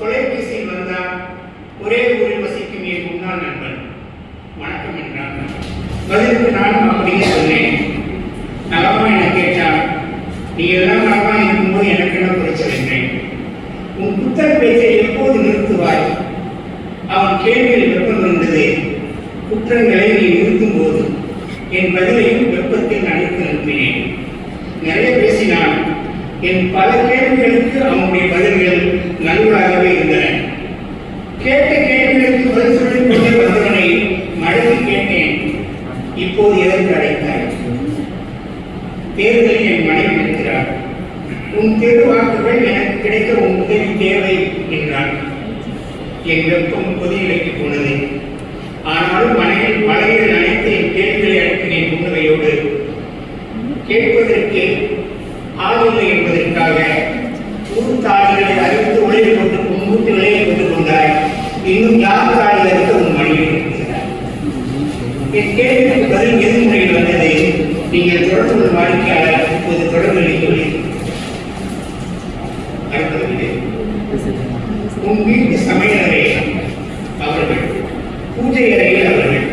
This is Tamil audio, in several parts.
தொலைபேசியில் வந்தான் ஒரே ஊரில் வசிக்கும் என் முன்னாள் நண்பன். வணக்கம் என்றான். பதிலுக்கு நானும் அப்படியே சொன்னேன். நலமா என கேட்டான் நீ எல்லாம் நலமா இருக்கும்போது எனக்கு என்ன பிரச்சனை என்றேன் உன் புத்தக பேச்சை எப்போது நிறுத்துவாய்? அவன் கேள்வியில் வெப்பம் இருந்தது. குற்றங்களை நீ நிறுத்தும் போது என் பதிலையும் வெப்பத்தில் நான் இப்போது எதற்கு அழைத்தாய்? தேர்தலில் என் மனைவி இருக்கிறார் உன் தேர்வு வாக்குகள் எனக்கு கிடைக்க உன் உதவி தேவை என்றான். என் வெப்பம் கொதிநிலைக்கு போனது. ஆனாலும் மனையில் மலையில் அனைத்து என் கேள்விகளை அனுப்பினேன் உண்மையோடு கேட்பதற்கு ஆளில்லை நீங்கள் தொடர்பு கொள்ளும் வாடிக்கையாளர் இப்போது தொடர்பில்லை உன் வீட்டு சமையலறை அவர்கள் பூஜை அறையில் அவர்கள்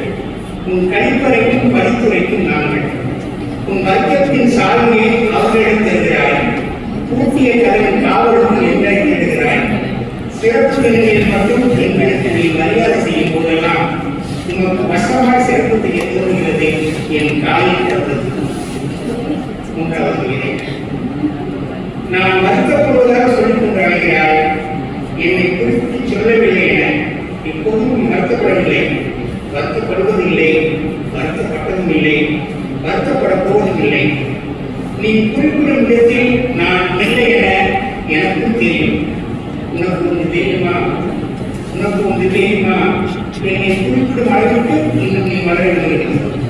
உன் கழிப்பறைக்கும் படித்துறைக்கும் நாங்கள் உன் வர்க்கத்தின் சாதனையை அவர்களிடம் தருகிறாய் பூட்டிய கதவின் காவலுக்கு எங்களை தேடுகிறாய் சிறப்பு நிலையில் மட்டும் எங்களுக்கு நீ மரியாதை செய்யும் போதெல்லாம் உனக்கு வசமாய் சிறப்பு செய்ய தோன்றுகிறது என் காலில் நான் வருத்தப்படுவதாக சொல்லிக் கொண்டிருக்கிறார் என்னை குறித்து சொல்லவில்லை என இப்போதும் நீ வருத்தப்படவில்லை. வருத்தப்படுவதில்லை வருத்தப்பட்டதும் இல்லை வருத்தப்படப் போவதும் இல்லை நீ குறிப்பிடும் விதத்தில் நான் இல்லை என எனக்கும் தெரியும். உனக்கு ஒன்று தெரியுமா? உனக்கு ஒன்று தெரியுமா? என்னை குறிப்பிடும் அளவிற்கு இன்னும் நீ வளர வேண்டும்.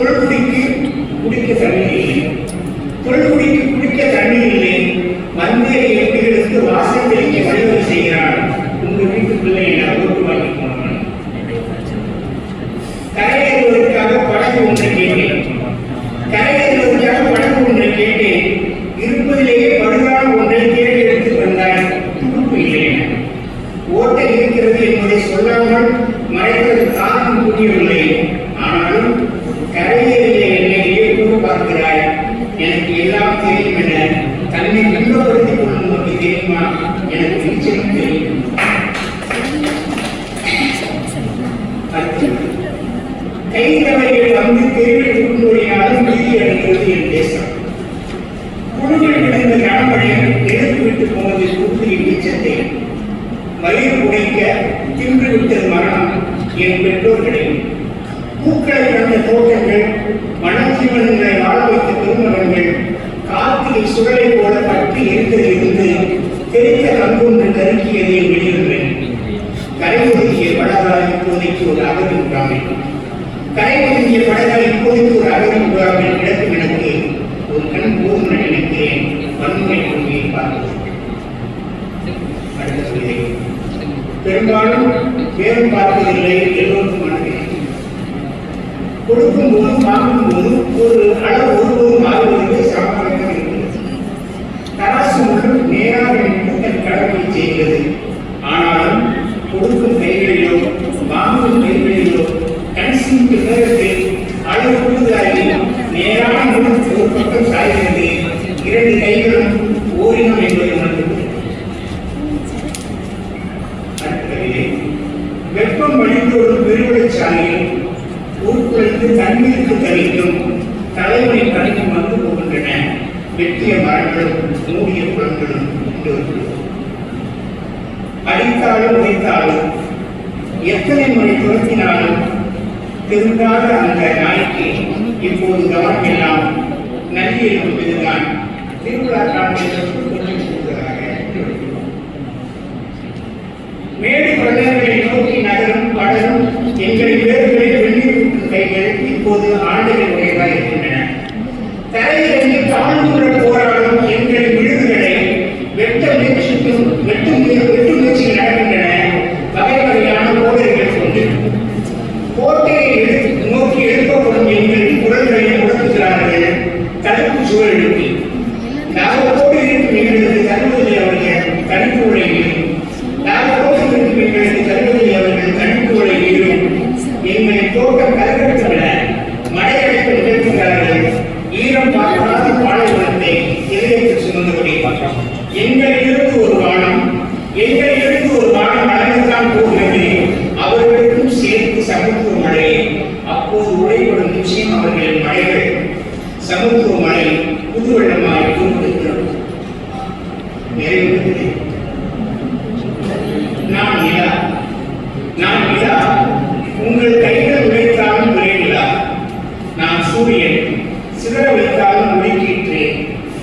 தொல்குடிக்கு குடிக்க தண்ணீர் இல்லை தொல்குடிக்கு குடிக்க தண்ணீர் இல்லை வந்தே எட்டுகளுக்கு வாசல் தெளிக்க வழிவகை செய்கிறான் உங்கள் வீட்டு பிள்ளை என ஓட்டு வாங்கி போனவன் கரையேறுவதற்காக படகு ஒன்றை கேட்டேன் கரையேறுவதற்காக படகு ஒன்றை கேட்டேன் இருப்பதிலேயே படுகான ஒன்றை தேடி எடுத்து வந்தாய் துடுப்பு இல்லை என. ஓட்டை இருக்கிறது என்பதை சொல்லாமல் மறைப்பது காரணம் புரியவில்லை ஆனாலும் கரையேறிய என்னை ஏற்று பார்க்கிறாய் எனக்கு எல்லாம் தெரியும் என தன்னை இன்பப்படுத்திக் கொள்ளும் உனக்கு தெரியுமா எனக்கு நிச்சயம் தெரியும் அடுத்து, வந்து தெருவில் கொண்டோடினாலும் நீதி அடைகிறது என் தேசம். குழுவில் விழுந்த கனமழை எடுத்து விட்டு போனது கூட்டியின் நீச்சத்தை வயிறு உடைக்க விட்டது மரணம் என் பெற்றோர்களை. பூக்களை கண்ட தோட்டங்கள் மனஜீவனங்களை வாழ வைத்த பெருமகன்கள் கார்த்திகை சுடலை போல தெரிந்த கங்கொன்று கருக்கியதை வெளியிடுவேன் கரை ஒதுங்கிய படகால் இப்போதைக்கு ஒரு அகதி உண்டாமல் கரை ஒதுங்கிய படகால் இப்போதைக்கு ஒரு அகதி உண்டாமல் கிடக்கும் எனக்கு. ஒரு கண் போதும் என நினைக்கிறேன். வன்முறை கொள்கையை பார்க்கிறேன் அடுத்த சொல்லை பெரும்பாலும் பேரும் பார்ப்பதில்லை எல்லோருக்கும் மனதில் கொடுக்கும் போது வாங்கும் போது ஒரு அளவு ஒருபோதும் மாறுவதற்கு சமமாக இருக்கிறது. தராசு முழு நேராக நின்று செய்கிறது. ஆனாலும் கொடுக்கும் கைகளிலோ வாங்கும் கைகளிலோ கன்சிங்கு நேரத்தில் அளவு கூடுதலாகி நேரான முழு ஒரு பக்கம் சாய்கிறது. இரண்டு கைகளும் ஓரினம் என்பதை உணர்கிறது அடுத்தது வெப்பம் வழிந்தோடும் பெருவழிச்சாலையில் ஊர்க்குழைத்து தண்ணீருக்கு தவிக்கும் தலைமுறை கடைக்கும் வந்து போகின்றன. வெற்றிய மரங்களும் மூடிய குளங்களும் கொண்டு வருகிறோம் அடித்தாலும் உடைத்தாலும் எத்தனை முறை துரத்தினாலும் திருந்தாத அந்த நாய்க்கு இப்போது கவனம் எல்லாம் நன்றியில் கொண்டதுதான் திருவிழா காலத்தில் கொஞ்சம் கூடுதலாக மேடு பிரதேசங்களை நோக்கி நகரும் படரும் எங்களை வேர்களை வெளியிட்டு கைகள் இப்போது ஆண்டுகள் மீன்கள் குரல்களை உணர்த்துகிறார்கள் தலைப்பு சுவர் எழுப்பி நாகத்தோடு இருக்கும் மீன்களுக்கு தருவதில்லை அவர்கள் தனிப்பு உழையில்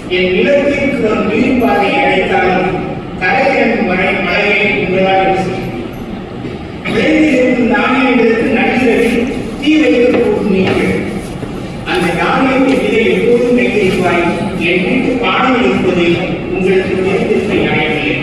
என் நிலத்திற்கு ஒரு நீர் பாதை இழைத்தாலும் கரையிறங்கும் வரை மழையை உங்களால் விளைந்திருந்து நாணயங்களுக்கு நடுகிறது தீ வைத்து கூட்டினீர்கள் அந்த நாணயத்தின் நிலை எப்போதுமே வைத்திருப்பாய் என் வீட்டு பாடம் இருப்பதை உங்களுக்கு தெரிந்திருக்க நியாயமில்லை